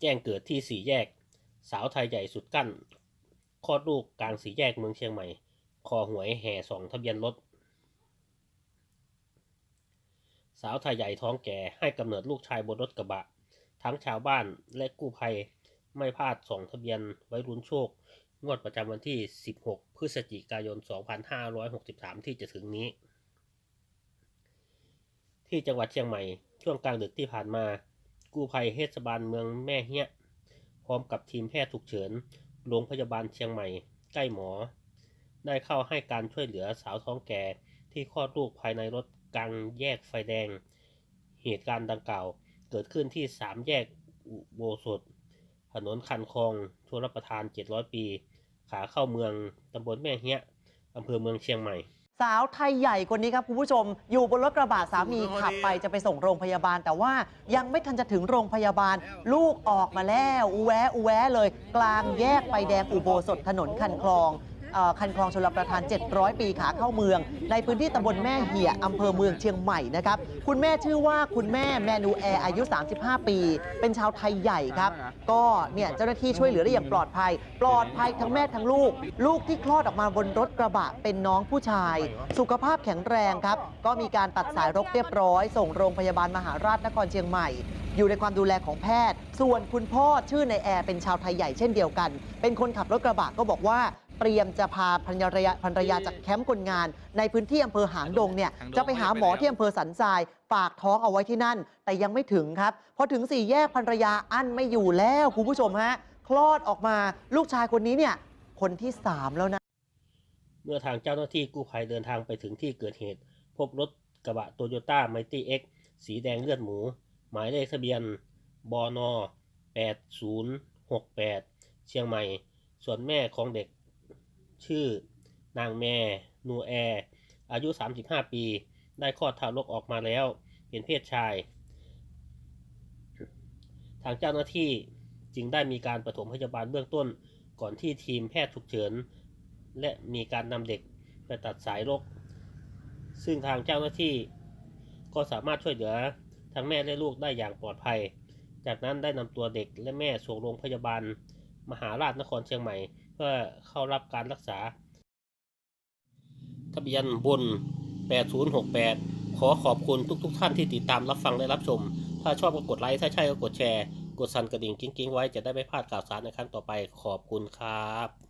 แจ้งเกิดที่สี่แยก สาวไทยใหญ่สุดกั้นคลอดลูกกลางสี่แยกเมืองเชียงใหม่ คอหวยแห่สองทะเบียนรถ สาวไทยใหญ่ท้องแก่ให้กำเนิดลูกชายบนรถกระบะ ทั้งชาวบ้านและกู้ภัยไม่พลาดสองทะเบียนไว้รุนโชค งวดประจำวันที่ 16 พฤศจิกายน 2563 ที่จะถึงนี้ ที่จังหวัดเชียงใหม่ช่วงกลางดึกที่ผ่านมา กู้ภัยเทศบาลเมืองแม่เฮี้ย พร้อมกับทีมแพทย์ฉุกเฉิน โรงพยาบาลเชียงใหม่ ใกล้หมอ ได้เข้าให้การช่วยเหลือสาวท้องแก่ที่คลอดลูกภายในรถกลางแยกไฟแดง เหตุการณ์ดังกล่าว เกิดขึ้นที่สามแยกอุโบสถ ถนนคันคลองชลประทาน 700 ปี ขาเข้าเมืองตำบลแม่เฮี้ยอำเภอเมืองเชียงใหม่ สาวไทยใหญ่คนนี้ครับคุณผู้ชม อยู่บนรถกระบะสามีขับไปจะไปส่งโรงพยาบาล แต่ว่ายังไม่ทันจะถึงโรงพยาบาล ลูกออกมาแล้วอุแวะอุแวะเลย กลางแยกไฟแดงอุโบสถถนนคันคลองเอ่อ คันคลองชลประทาน 700 ปีขาเข้าเมือง ในพื้นที่ตำบลแม่เหี่ยอำเภอเมืองเชียงใหม่นะครับ คุณแม่ชื่อว่าคุณแม่แมนูแอร์อายุ 35 ปี เป็นชาวไทยใหญ่ครับ ก็เนี่ยเจ้าหน้าที่ช่วยเหลือได้อย่างปลอดภัย ปลอดภัยทั้งแม่ทั้งลูก ลูกที่คลอดออกมาบนรถกระบะเป็นน้องผู้ชาย สุขภาพแข็งแรงครับ ก็มีการตัดสายรกเรียบร้อย ส่งโรงพยาบาลมหาราชนครเชียงใหม่อยู่ในความดูแลของแพทย์ ส่วนคุณพ่อชื่อในแอร์เป็นชาวไทยใหญ่เช่นเดียวกัน เป็นคนขับรถกระบะก็บอกว่า เตรียมจะพาภรรยาภรรยาจากแคมป์คนงาน ในพื้นที่อำเภอหางดงเนี่ยจะไปหาหมอที่อำเภอสันทรายฝากท้องเอาไว้ที่นั่น แต่ยังไม่ถึงครับพอถึงสี่แยกภรรยาอั้นไม่อยู่แล้วคุณผู้ชมฮะคลอดออกมาลูกชายคนนี้เนี่ยคนที่สามแล้วนะ เมื่อทางเจ้าหน้าที่กู้ภัยเดินทางไปถึงที่เกิดเหตุ พบรถกระบะโตโยต้าไมตี้เอ็กสีแดงเลือดหมู หมายเลขทะเบียนบน8068 เชียงใหม่ ส่วนแม่ของเด็ก ชื่อนางแม่นูแอร์อายุ 35 ปี ได้คลอดทารกออกมาแล้ว เป็นเพศชาย ทางเจ้าหน้าที่จึงได้มีการปฐมพยาบาลเบื้องต้น ก่อนที่ทีมแพทย์ฉุกเฉิน และมีการนำเด็กไปตัดสายรก ซึ่งทางเจ้าหน้าที่ก็สามารถช่วยเหลือทั้งแม่และลูกได้อย่างปลอดภัย จากนั้นได้นำตัวเด็กและแม่ส่งโรงพยาบาล มหาราชนครเชียงใหม่ พื่อเข้ารับการรักษา ทะเบียนบน 8068 ขอขอบคุณทุกๆทท่านที่ติดตามรับฟังและรับชม ถ้าชอบก็กดไลค์ ถ้าใช่ก็กดแชร์ กดสั่นกระดิ่งกิ้งๆ ไว้จะได้ไม่พลาดข่าวสารในครั้งต่อไป ขอบคุณครับ